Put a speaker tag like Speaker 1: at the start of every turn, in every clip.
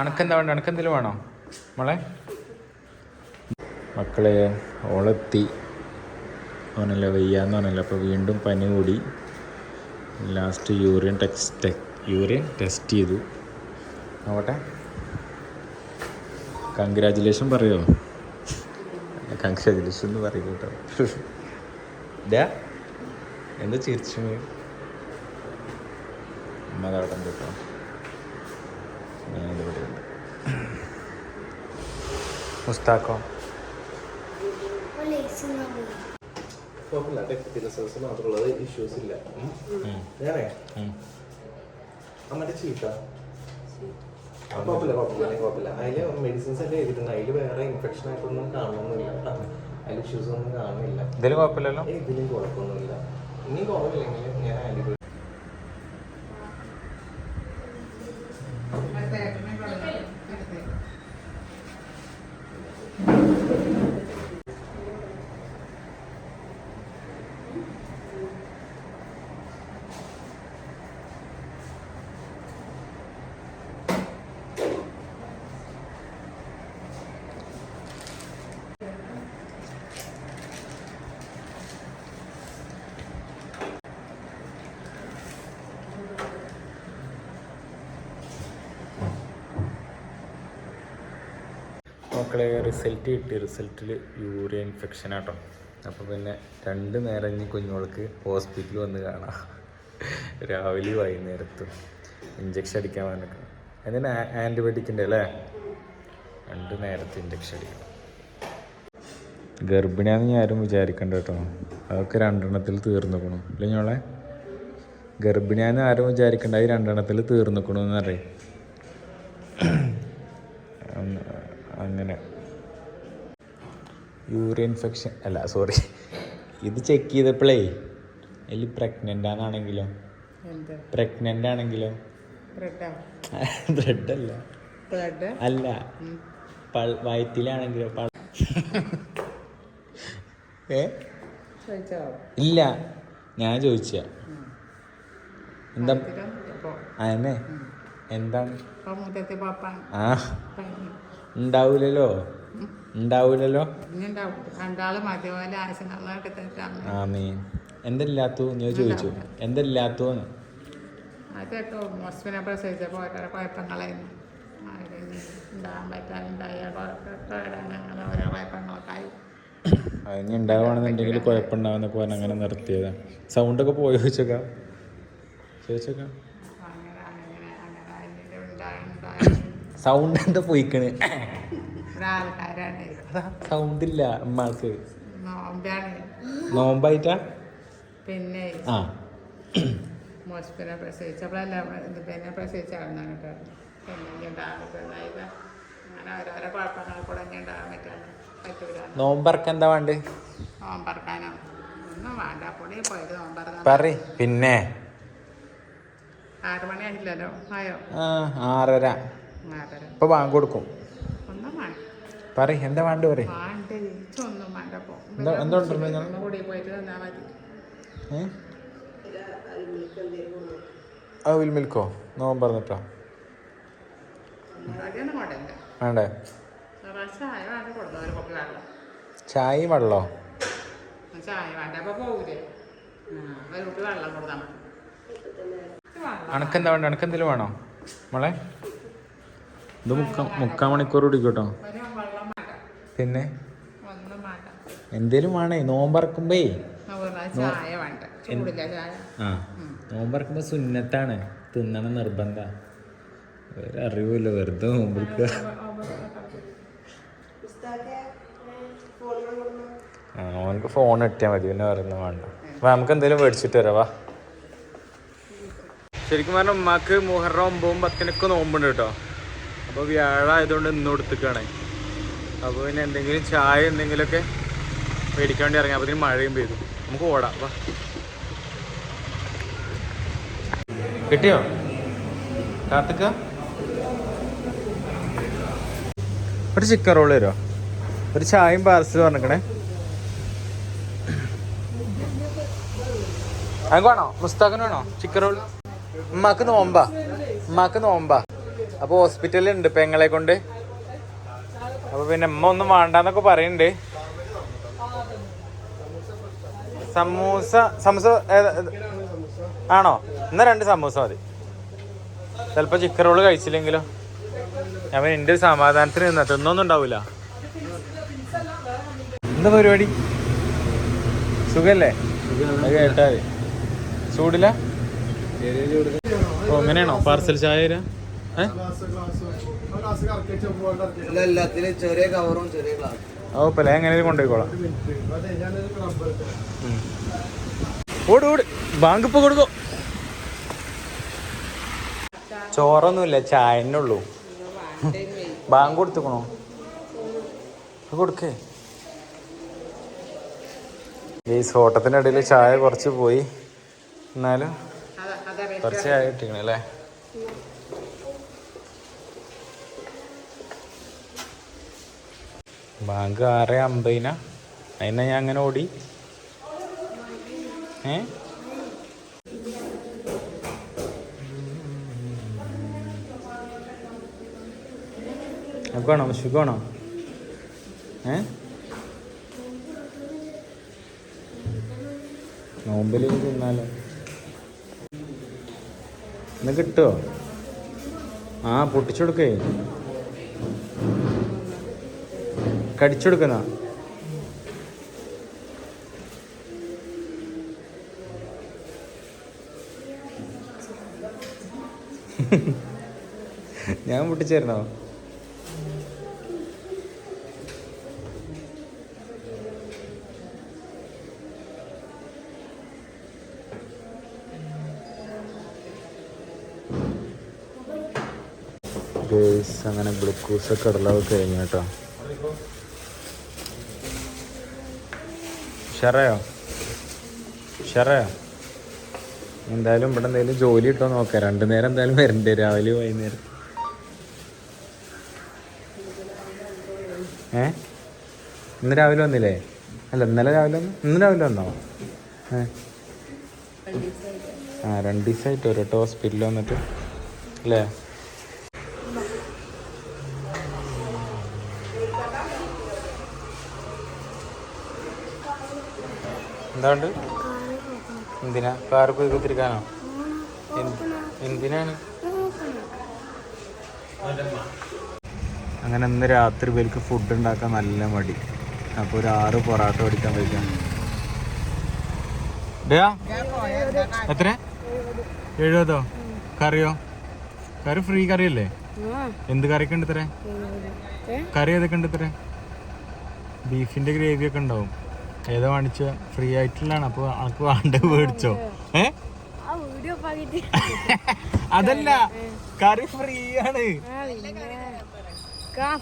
Speaker 1: അണക്കെന്താ വേണ്ട? അണക്കെന്തെങ്കിലും വേണോ? മോളെ? മക്കളെ ഓളെത്തി. അവനല്ല വയ്യാന്ന് പറഞ്ഞല്ലോ? അപ്പോൾ വീണ്ടും പനി കൂടി. Last urine text urine test ചെയ്തു. ആവട്ടെ. കൺഗ്രാജുലേഷൻ പറയോ? കൺഗ്രാജുലേഷൻ എന്ന് പറയും കേട്ടോ. ഡാ എന്താ ചിരിച്ചു? അമ്മ കേട്ടോ മുസ്താക്കോ
Speaker 2: കുഴപ്പമില്ല ടെക്നിക്കൽ റിസോഴ്സ് മാത്രമുള്ളത് ഇഷ്യൂസ് ഇല്ല ചീത്ത കുഴപ്പമില്ല കുഴപ്പമില്ല കുഴപ്പമില്ല മെഡിസിൻസ് ഒക്കെ എഴുതിയിട്ടുണ്ട് അതിൽ വേറെ ഇൻഫെക്ഷൻ ആയിട്ടൊന്നും കാണുന്നില്ല അതിൽ ഇഷ്യൂസ് ഒന്നും കാണുന്നില്ല
Speaker 1: കുഴപ്പമില്ലല്ലോ
Speaker 2: ഇതിലും കുഴപ്പമൊന്നുമില്ല ഇനി കുറവില്ലെങ്കിൽ ഞാൻ
Speaker 1: മക്കളെ റിസൾട്ട് കിട്ടി. റിസൾട്ടിൽ യൂറിയ ഇൻഫെക്ഷൻ ആട്ടോ. അപ്പോൾ പിന്നെ രണ്ട് നേരം ഇനി കുഞ്ഞുങ്ങൾക്ക് ഹോസ്പിറ്റലിൽ വന്ന് കാണാം. രാവിലെ വൈകുന്നേരത്തും ഇഞ്ചക്ഷൻ അടിക്കാൻ വന്നിട്ട് എന്തിനാ ആന്റിബയോട്ടിക്കിന്റെ അല്ലേ? രണ്ട് നേരത്തെ ഇഞ്ചക്ഷൻ അടിക്കണം. ഗർഭിണിയാന്ന് ഞാൻ ആരും വിചാരിക്കണ്ട കേട്ടോ. അതൊക്കെ രണ്ടെണ്ണത്തിൽ തീർന്നിക്കണം. ഇല്ല ഞങ്ങളെ? ഗർഭിണിയാന്ന് ആരും വിചാരിക്കണ്ട. അത് രണ്ടെണ്ണത്തിൽ തീർന്നിക്കണമെന്ന് അറിയാം അങ്ങനെ. യൂറിൻ ഇൻഫെക്ഷൻ അല്ല സോറി ഇത് ചെക്ക് ചെയ്തപ്പോഴേ അതിൽ പ്രഗ്നന്റ് ആണെങ്കിലോ? പ്രഗ്നന്റ് ആണെങ്കിലോ
Speaker 3: ബ്രെഡാ
Speaker 1: അല്ല. അല്ല. വയറ്റിലാണെങ്കിലോ? ഏ? ഇല്ല. ഞാൻ ചോദിച്ച. എന്താ? അതന്നെ. എന്താണ്? ആ. ഉണ്ടാവൂലല്ലോ? ഉണ്ടാവൂലല്ലോ?
Speaker 3: എന്തല്ലാത്തു
Speaker 1: ആ നീ എന്തില്ലാത്തു? നീ ചോദിച്ചു. എന്തല്ലാത്തു
Speaker 3: അതൊക്കെ മോസ്പിനെ പ്രസവിച്ചപ്പോൾ ഓരോ കുഴപ്പങ്ങളായിരുന്നു. അതിന് ഉണ്ടാകാൻ പറ്റാനുണ്ടായ അങ്ങനെ ഓരോ കുഴപ്പങ്ങളൊക്കെ ആയി.
Speaker 1: അതിന് ഉണ്ടാവുകയാണെന്നുണ്ടെങ്കിൽ കുഴപ്പമുണ്ടാവുന്നൊക്കെ പറഞ്ഞ് അങ്ങനെ സൗണ്ടൊക്കെ പോയി? ചോദിച്ചേക്കാം. ചോദിച്ചേക്കാം
Speaker 3: അങ്ങനെ അങ്ങനെ അങ്ങനെ അതിന്റെ ഉണ്ടായി ഉണ്ടായി
Speaker 1: സൗണ്ട് എന്താ പോയിക്കണ്? അതാ സൗണ്ട് ഇല്ല
Speaker 3: അമ്മയ്ക്ക്
Speaker 1: നോമ്പായിട്ടാ?
Speaker 3: പിന്നെ
Speaker 1: ആ.
Speaker 3: നോമ്പറക്കെന്താ പ്രസവിച്ചപ്പോഴല്ല പിന്നെ കേട്ടോ. പിന്നെ അങ്ങനെ ഓരോരോ കൂടെ ഉണ്ടാകാൻ പറ്റൂല.
Speaker 1: എന്താ വേണ്ട?
Speaker 3: നോമ്പറക്കാനോ? ഒന്നും വേണ്ട. പൊടി പോയത് നോമ്പറക്കാൻ
Speaker 1: പറ പിന്നെ?
Speaker 3: ആറ് മണി ആയില്ലല്ലോ ആയോ
Speaker 1: ആറര. ഇപ്പൊ വാങ്ങി കൊടുക്കും. പറ എന്താ വേണ്ട പറ എന്താ- അവിൽ മിൽക്കോ? നോമ്പ് പറഞ്ഞിട്ടോ. വേണ്ടേ?
Speaker 3: ചായ വെള്ളം.
Speaker 1: അണക്കെന്താ വേണ്ട അണക്കെന്തെങ്കിലും വേണോ? മോളെ? ഇത് മുക്കാ മുക്കാൽ മണിക്കൂർ കുടിക്കട്ടോ പിന്നെ? എന്തേലും വേണേ നോമ്പറക്കുമ്പേ. ആ നോമ്പറക്കുമ്പോ സുന്നത്താണ്. തിന്നണം നിർബന്ധ. അറിവില്ല വെറുതെ നോമ്പെടുക്കുക ആ ഓനക്ക് ഫോൺ ഇട്ടിയാൽ മതി. പിന്നെ പറയുന്ന വേണ്ട. അപ്പൊ നമുക്ക് എന്തേലും മേടിച്ചിട്ട് വരാം വാ. ശരിക്കും പറഞ്ഞാൽ ഉമ്മാക്ക് മുഹറം ഒമ്പതും പത്തിനൊക്കെ നോമ്പുണ്ട് കേട്ടോ. അപ്പോൾ വ്യാഴായതുകൊണ്ട് ഇന്ന് കൊടുത്തിക്കാണ്. അപ്പോൾ പിന്നെ എന്തെങ്കിലും ചായ എന്തെങ്കിലുമൊക്കെ മേടിക്കാൻ വേണ്ടി ഇറങ്ങി. അപ്പോൾ മഴയും പെയ്തു. നമുക്ക് ഓടാം. വാ. കിട്ടിയോ? കാർത്തിക്ക? ഒരു ചിക്കൻ റോൾ തരുമോ ഒരു ചായയും പാർസൽ പറഞ്ഞിക്കണേ. അങ്ങ് വേണോ? മുസ്താഖിന് വേണോ? ചിക്കൻ റോൾ ഉമ്മാക്ക് നോമ്പാ. ഉമ്മാക്ക് നോമ്പാ. അപ്പൊ ഹോസ്പിറ്റലുണ്ട് പെങ്ങളെ കൊണ്ട്. അപ്പൊ പിന്നെ അമ്മ ഒന്നും വേണ്ടെന്നൊക്കെ പറയുന്നുണ്ട് സമൂസ സമൂസ ആണോ? എന്നാ രണ്ട് സമൂസ മതി. ചിലപ്പോ ചിക്കൻ റോൾ കഴിച്ചില്ലെങ്കിലോ. ഞാൻ എന്റെ ഒരു സമാധാനത്തിന് നിന്നാ. തിന്നൊന്നും ഉണ്ടാവൂല. എന്താ പരിപാടി? സുഖല്ലേ? കേട്ടാ. ചൂടില്ല ഓ അങ്ങനെയാണോ പാർസൽ ചായ ഏ
Speaker 2: എല്ലാത്തിലും ചെറിയ കവറും ചെറിയ ഗ്ലാസ്
Speaker 1: ഓ പല എങ്ങനെ കൊണ്ടുപോയിക്കോളാം. ഉം. ഓട് ഓട്. ബാങ്ക് ഇപ്പൊ കൊടുക്കോ. ചോറൊന്നുമില്ല ചായന്നെ ഉള്ളൂ. ബാങ്ക് കൊടുത്തുക്കണോ? കൊടുക്കേ. ഈ ഓട്ടത്തിന്റെ ഇടയിൽ ചായ കുറച്ച് പോയി. എന്നാലും കുറച്ച് ചായ കിട്ടിക്കണേ ബാങ്ക് ആറ് അമ്പതിനാ? അതിനാ ഞാൻ അങ്ങനെ ഓടി. ഏ? ണോ സുഖമാണോ ഏ? നോമ്പിൽ തിന്നാലോ. ഇന്ന് കിട്ടുമോ ആ പൊട്ടിച്ചു കൊടുക്കേ കടിച്ചു കൊടുക്കുന്ന ഞാൻ പൊട്ടിച്ചേരണോ? അങ്ങനെ ഗ്ലൂക്കോസ് ഒക്കെ ഇടലൊക്കെ കഴിഞ്ഞു കേട്ടോ. ഉഷാറായോ? ഉഷാറായോ? എന്തായാലും ഇവിടെ എന്തെങ്കിലും ജോലി ഇട്ടോ നോക്കാം. രണ്ടു നേരം എന്തായാലും വരണ്ടേ രാവിലെ വൈകുന്നേരം. ഏ? ഇന്ന് രാവിലെ വന്നില്ലേ? അല്ല ഇന്നലെ രാവിലെ വന്നു ഇന്ന് രാവിലെ വന്നോ? ഏ? ആ രണ്ട് ദിവസമായിട്ട് ഒരു ഹോസ്പിറ്റലിൽ വന്നിട്ട് അല്ലേ? എന്താണ്ട്? എന്തിനാ? കാറ് പോയി കുത്തിരിക്കാനോ? എന്ത്- എന്തിനാണ്? അങ്ങനെ ഇന്ന് രാത്രി ഇവർക്ക് ഫുഡ് ഉണ്ടാക്കാൻ നല്ല മടി. അപ്പോൾ ഒരു ആറ് പൊറാട്ട പഠിക്കാൻ വയ്ക്കാം എത്ര എഴുപതോ? കറിയോ? കറി ഫ്രീ കറി അല്ലേ എന്ത് കറിയൊക്കെ ഉണ്ട് ഇത്ര കറി ഏതൊക്കെ ഉണ്ട് ഇത്ര ബീഫിന്റെ ഗ്രേവി ഒക്കെ ഉണ്ടാവും. ഏതാ വാണിച്ച ഫ്രീ ആയിട്ടുള്ളതാണ്. അപ്പൊ അനക്ക് വേണ്ട മേടിച്ചോ. ഏ? അതല്ല കറി ഫ്രീ ആണ്.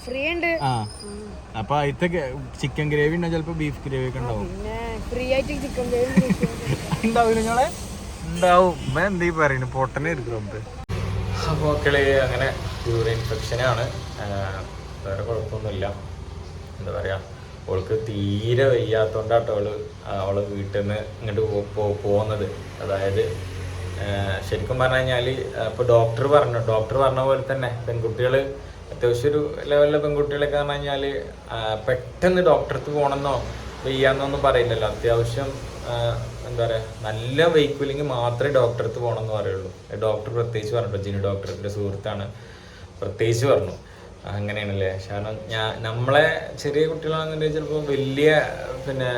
Speaker 4: ഫ്രീ ഉണ്ട്.
Speaker 1: ആ. അപ്പൊ അതിത്തെ ചിക്കൻ ഗ്രേവി ഉണ്ടോ? ചിലപ്പോ ബീഫ് ഗ്രേവി ഒക്കെ ഉണ്ടാവും.
Speaker 4: ഫ്രീ ആയിട്ട് ചിക്കൻ
Speaker 1: ഉണ്ടാവില്ല ഞങ്ങളെ? ഉണ്ടാവും. ഇവൻ എന്തീ പറയുന്നു? പൊട്ടനെ എടുക്കുന്നുണ്ട് അപ്പോൾ മക്കളെ അങ്ങനെ യൂറിൻ ഇൻഫെക്ഷനാണ് വേറെ കുഴപ്പമൊന്നുമില്ല. എന്താ പറയാ? അവൾക്ക് തീരെ വയ്യാത്തോണ്ടാട്ടോ അവൾ അവൾ വീട്ടിൽ നിന്ന് ഇങ്ങോട്ട് പോകുന്നത് അതായത് ശരിക്കും പറഞ്ഞു കഴിഞ്ഞാൽ ഡോക്ടർ പറഞ്ഞു ഡോക്ടർ പറഞ്ഞ പോലെ തന്നെ പെൺകുട്ടികൾ അത്യാവശ്യം ഒരു ലെവലിലെ പെൺകുട്ടികളൊക്കെ പറഞ്ഞു കഴിഞ്ഞാൽ പെട്ടെന്ന് ഡോക്ടർക്ക് പോകണമെന്നോ വയ്യാന്നൊന്നും പറയില്ലല്ലോ. അത്യാവശ്യം എന്താ പറയുക നല്ല വെയ്ക്കൂലെങ്കിൽ മാത്രമേ ഡോക്ടർക്ക് പോകണമെന്ന് പറയുള്ളൂ. ഡോക്ടർ പ്രത്യേകിച്ച് പറഞ്ഞു ജിനു ഡോക്ടറിന്റെ സുഹൃത്താണ് പ്രത്യേകിച്ച് പറഞ്ഞു. അങ്ങനെയാണല്ലേ? കാരണം ഞാൻ നമ്മളെ ചെറിയ കുട്ടികളാണെന്നുണ്ടെങ്കിൽ ചിലപ്പോൾ വലിയ പിന്നെ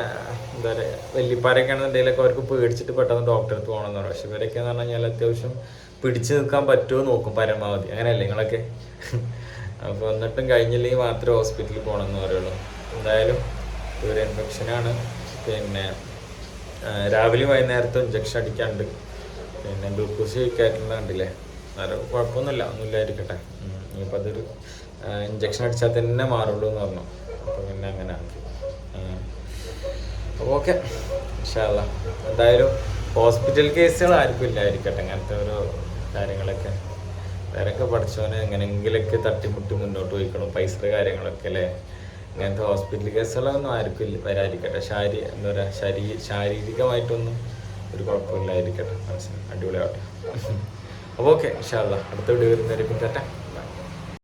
Speaker 1: എന്താ പറയുക വല്യപ്പാരൊക്കെ ആണെന്നുണ്ടെങ്കിലൊക്കെ അവർക്ക് പേടിച്ചിട്ട് പെട്ടെന്ന് ഡോക്ടറെ അടുത്ത് പോകണമെന്ന് പറയും. പക്ഷെ ഇവരൊക്കെ എന്ന് പറഞ്ഞു കഴിഞ്ഞാൽ അത്യാവശ്യം പിടിച്ചു നിൽക്കാൻ പറ്റുമോ നോക്കും പരമാവധി. അങ്ങനെയല്ലേ നിങ്ങളൊക്കെ? അപ്പോൾ എന്നിട്ടും കഴിഞ്ഞില്ലെങ്കിൽ മാത്രമേ ഹോസ്പിറ്റലിൽ പോകണമെന്ന് പറയുള്ളൂ. എന്തായാലും ഒരു ഇൻഫെക്ഷനാണ് പിന്നെ രാവിലെ വൈകുന്നേരത്തും ഇഞ്ചക്ഷൻ അടിക്കാണ്ട് പിന്നെ ഗ്ലൂക്കോസ് കഴിക്കാറുണ്ട് കണ്ടില്ലേ വേറെ കുഴപ്പമൊന്നുമില്ല. ഒന്നുമില്ലായിരിക്കട്ടെ. ഇനിയിപ്പോൾ അതൊരു ഇഞ്ചക്ഷൻ അടിച്ചാൽ തന്നെ മാറുള്ളൂ എന്ന് പറഞ്ഞു. അപ്പോൾ പിന്നെ അങ്ങനെ ആക്കി. ഓക്കെ. ഇൻഷാല്ല എന്തായാലും ഹോസ്പിറ്റൽ കേസുകൾ ആർക്കും ഇല്ലായിരിക്കട്ടെ. അങ്ങനത്തെ ഒരു കാര്യങ്ങളൊക്കെ. വേറൊക്കെ പഠിച്ചവന് എങ്ങനെയെങ്കിലൊക്കെ തട്ടിമുട്ടി മുന്നോട്ട് പോയിക്കണം പൈസയുടെ കാര്യങ്ങളൊക്കെ അല്ലേ? ഇങ്ങനത്തെ ഹോസ്പിറ്റൽ കേസുകളൊന്നും ആർക്കും വരാതിരിക്കട്ടെ. ശാരീ എന്താ പറയുക ശരീ ശാരീരികമായിട്ടൊന്നും ഒരു കുഴപ്പമില്ലായിരിക്കട്ടെ. മനസ്സിന് അടിപൊളിയാവട്ടെ. അപ്പോൾ ഓക്കെ. ഇൻഷാല്ല അടുത്ത വീഡിയോ വരുന്നവരെ പറ്റാട്ടെ